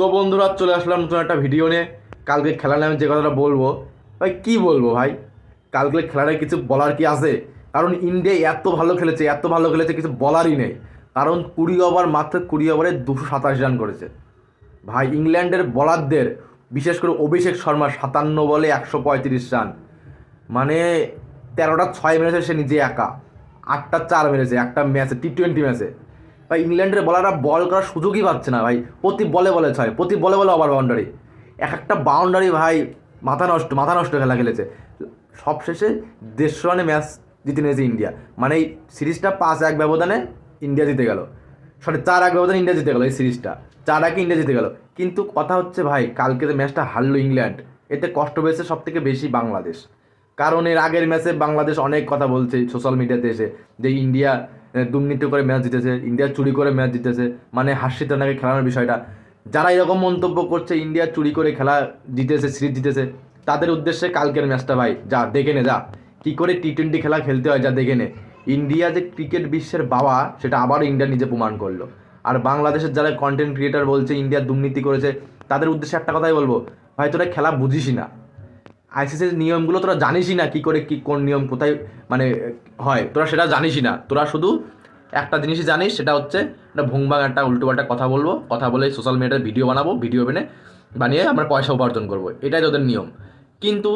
তো বন্ধুরা চলে আসলাম নতুন একটা ভিডিও নিয়ে। কালকে খেলা নিয়ে আমি যে কথাটা বলব, ভাই কী বলব ভাই? কালকে খেলাটা কিছু বলার কি আছে? কারণ ইন্ডিয়া এত ভালো খেলেছে, এত ভালো খেলেছে, কিছু বলারই নেই। কারণ কুড়ি ওভার মাত্র কুড়ি ওভারে দুশো সাতাশ রান করেছে। ভাই, ইংল্যান্ডের বলারদের বিশেষ করে অভিষেক শর্মা সাতান্ন বলে একশো পঁয়ত্রিশ রান মানে তেরোটা ছয় মেরেছে সে নিজে একা। আটটা চার মেরেছে, একটা ম্যাচে টি টোয়েন্টি ম্যাচে ভাই, ইংল্যান্ডের বলাররা বল করার সুযোগই পাচ্ছে না ভাই। প্রতি বলে বলে ছয়, প্রতি বলে বলে ওভার বাউন্ডারি এক একটা বাউন্ডারি ভাই, মাথা নষ্ট মাথা নষ্ট খেলা খেলেছে। সবশেষে দেড়শো রানে ম্যাচ জিতে নিয়েছে ইন্ডিয়া। মানে এই সিরিজটা পাঁচ এক ব্যবধানে ইন্ডিয়া জিতে গেল। সরি, চার এক ব্যবধানে ইন্ডিয়া জিতে গেল এই সিরিজটা। চার একে ইন্ডিয়া জিতে গেল। কিন্তু কথা হচ্ছে ভাই, কালকে যে ম্যাচটা হারলো ইংল্যান্ড, এতে কষ্ট পেয়েছে সব থেকে বেশি বাংলাদেশ। কারণ এর আগের ম্যাচে বাংলাদেশ অনেক কথা বলছে সোশ্যাল মিডিয়াতে এসে, যে ইন্ডিয়া দুর্নীতি করে ম্যাচ জিতেছে ইন্ডিয়া চুরি করে ম্যাচ জিতেছে মানে হাসিতে নাকি খেলানোর বিষয়টা। যারা এরকম মন্তব্য করছে ইন্ডিয়া চুরি করে খেলা জিতেছে সিরিজ জিতেছে, তাদের উদ্দেশ্যে কালকের ম্যাচটা ভাই, যা, দেখে নে, যা। কী করে টি টোয়েন্টি খেলা খেলতে হয়, যা, দেখে নে। ইন্ডিয়া যে ক্রিকেট বিশ্বের বাবা, সেটা আবারও ইন্ডিয়া নিজে প্রমাণ করল। আর বাংলাদেশের যারা কন্টেন্ট ক্রিয়েটার বলছে ইন্ডিয়া দুর্নীতি করেছে, তাদের উদ্দেশ্যে একটা কথাই বলব, ভাই, তোরা খেলা বুঝিসই না। আইসিসির নিয়মগুলো তোরা জানিসই না কী করে কী কোন নিয়ম কোথায় মানে হয়। তোরা সেটা জানিসই না। তোরা শুধু একটা জিনিসই জানিস, সেটা হচ্ছে একটা ভুংভাং একটা উল্টোপাল্টা কথা বলব। কথা বলে সোশ্যাল মিডিয়াতে ভিডিও বানাবো ভিডিও বেনে বানিয়ে আমরা পয়সা উপার্জন করব। এটাই তোদের নিয়ম। কিন্তু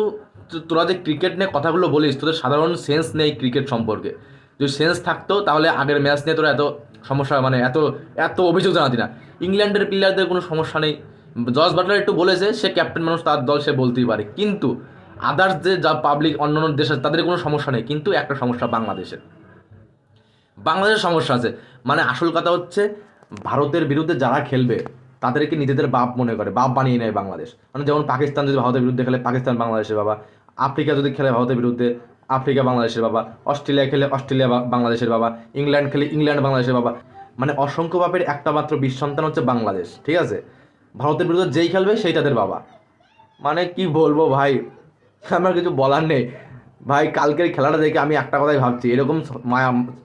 তোরা যে ক্রিকেট নিয়ে কথাগুলো বলিস, তোদের সাধারণ সেন্স নেই ক্রিকেট সম্পর্কে। যদি সেন্স থাকতো, তাহলে আগের ম্যাচ নিয়ে তোরা এত সমস্যা মানে এত এত অভিযোগ জানাতি না। ইংল্যান্ডের প্লেয়ারদের কোনো সমস্যা নেই। জর্জ বাটলার একটু বলেছে, সে ক্যাপ্টেন মানুষ, তার দল সে বলতেই পারে। কিন্তু আদার্স যে যা পাবলিক অন্য অন্য দেশ আছে, তাদের কোনো সমস্যা নেই। কিন্তু একটা সমস্যা বাংলাদেশের। বাংলাদেশের সমস্যা আছে। মানে আসল কথা হচ্ছে, ভারতের বিরুদ্ধে যারা খেলবে, তাদেরকে নিজেদের বাপ মনে করে, বাপ বানিয়ে নেয় বাংলাদেশ। মানে যেমন পাকিস্তান যদি ভারতের বিরুদ্ধে খেলে, পাকিস্তান বাংলাদেশের বাবা। আফ্রিকা যদি খেলে ভারতের বিরুদ্ধে, আফ্রিকা বাংলাদেশের বাবা। অস্ট্রেলিয়া খেলে অস্ট্রেলিয়া বাংলাদেশের বাবা। ইংল্যান্ড খেলে ইংল্যান্ড বাংলাদেশের বাবা। মানে অসংখ্য বাপের একটা মাত্র বিশ সন্তান হচ্ছে বাংলাদেশ, ঠিক আছে? ভারতের বিরুদ্ধে যেই খেলবে সেই তাদের বাবা। মানে কি বলব ভাই? আমার কিছু বলার নেই। ভাই, কালকের খেলাটা দেখে আমি একটা কথাই ভাবছি। এরকম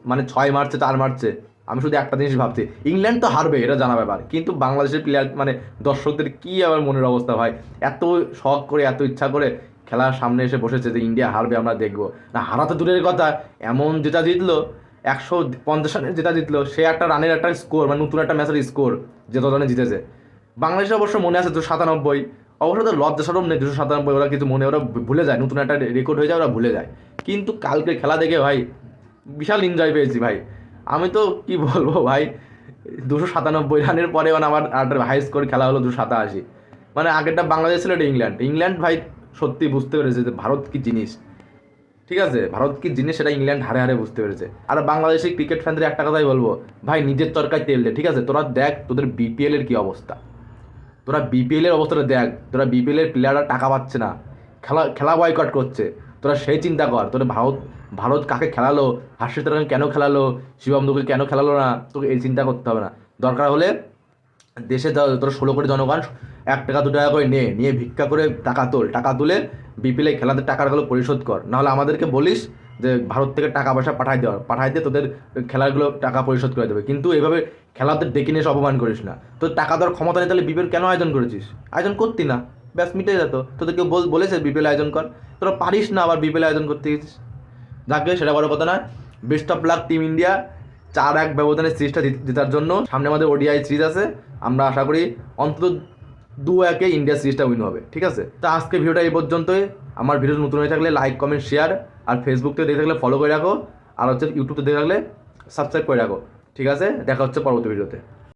মানে ছয় মারছে, চার মারছে, আমি শুধু একটা জিনিস ভাবছি। ইংল্যান্ড তো হারবে, এটা জানা ব্যাপার। কিন্তু বাংলাদেশের প্লেয়ার মানে দর্শকদের কী আবার মনের অবস্থা ভাই? এত শখ করে, এত ইচ্ছা করে খেলার সামনে এসে বসেছে যে ইন্ডিয়া হারবে, আমরা দেখব। না, হারা তো দূরের কথা। এমন যেটা জিতলো, একশো পঞ্চাশ রানের যেটা জিতলো, সে একটা রানের একটা স্কোর মানে নতুন একটা ম্যাচের স্কোর যে রানে জিতেছে। বাংলাদেশে অবশ্য মনে আছে দুশো সাতানব্বই। অবশ্য তো লজ্জা সরম নেই দুশো সাতানব্বই, ওরা কিছু মনে, ওরা ভুলে যায়, নতুন একটা রেকর্ড হয়ে যায়, ওরা ভুলে যায়। কিন্তু কালকে খেলা দেখে ভাই, বিশাল এনজয় পেয়েছি ভাই। আমি তো কি বলব ভাই, দুশো সাতানব্বই রানের পরে মানে আমার একটা হাই স্কোর খেলা হলো দুশো সাতাশি। মানে আগেরটা বাংলাদেশ ছিল এটা ইংল্যান্ড। ইংল্যান্ড ভাই সত্যি বুঝতে পেরেছে যে ভারত কি জিনিস। ঠিক আছে, ভারত কি জিনিস সেটা ইংল্যান্ড হারে হারে বুঝতে পেরেছে। আর বাংলাদেশি ক্রিকেট ফ্যানদের একটা কথাই বলব, ভাই নিজের তরকায় তেল দে, ঠিক আছে? তোরা দেখ তোদের বিপিএল এর কি অবস্থা। তোরা বিপিএল এর অবস্থাটা দেখ। তোরা বিপিএল এর প্লেয়াররা টাকা পাচ্ছে না। খেলা খেলা বয়কট করছে। তোরা সেই চিন্তা কর। তোরা ভারত ভারত কাকে খেলালো? হার্ষিত কেন খেলালো? শিবম দুকে কেন খেলালো না? তোকে এই চিন্তা করতে হবে না। দরকার হলে দেশে তোর ষোলো কোটি জনগণ, এক টাকা, দু টাকা করে নে। নিয়ে ভিক্ষা করে টাকা তোল। টাকা তুলে বিপিএলে খেলাতে টাকাগুলো পরিশোধ কর। নাহলে আমাদেরকে বলিস যে ভারত থেকে টাকা পয়সা পাঠাই দেওয়া পাঠাই দিয়ে তোদের খেলাগুলো টাকা পরিশোধ করে দেবে। কিন্তু এভাবে খেলাদের ডেকে নিয়ে অপমান করিস না। তোর টাকা দেওয়ার ক্ষমতা নেই, তাহলে বিপিএল কেন আয়োজন করেছিস? আয়োজন করতি না। ব্যাস, মিটে যেত। তোদের কেউ বল- বলেছে বিপিএল আয়োজন কর। তোরা পারিস না আবার বিপিএল আয়োজন করতে গেছিস। যাকে সেটা বড় কথা নয়। Best of luck team India চার এক ব্যবধানে সিরিজটা জেতার জন্য। সামনে আমাদের ওডিআই সিরিজ আছে। আমরা আশা করি অন্তত দু একে ইন্ডিয়া সিরিজটা উইন হবে। ঠিক আছে? তো আজকে ভিডিওটা এই পর্যন্তই। আমার ভিডিও নতুন হয়ে থাকলে লাইক কমেন্ট শেয়ার আর ফেসবুকতে দেখে থাকলে ফলো করে রাখো, আর হচ্ছে ইউটিউবতে দেখে থাকলে সাবস্ক্রাইব করে রাখো। ঠিক আছে? দেখা হচ্ছে পরবর্তী ভিডিওতে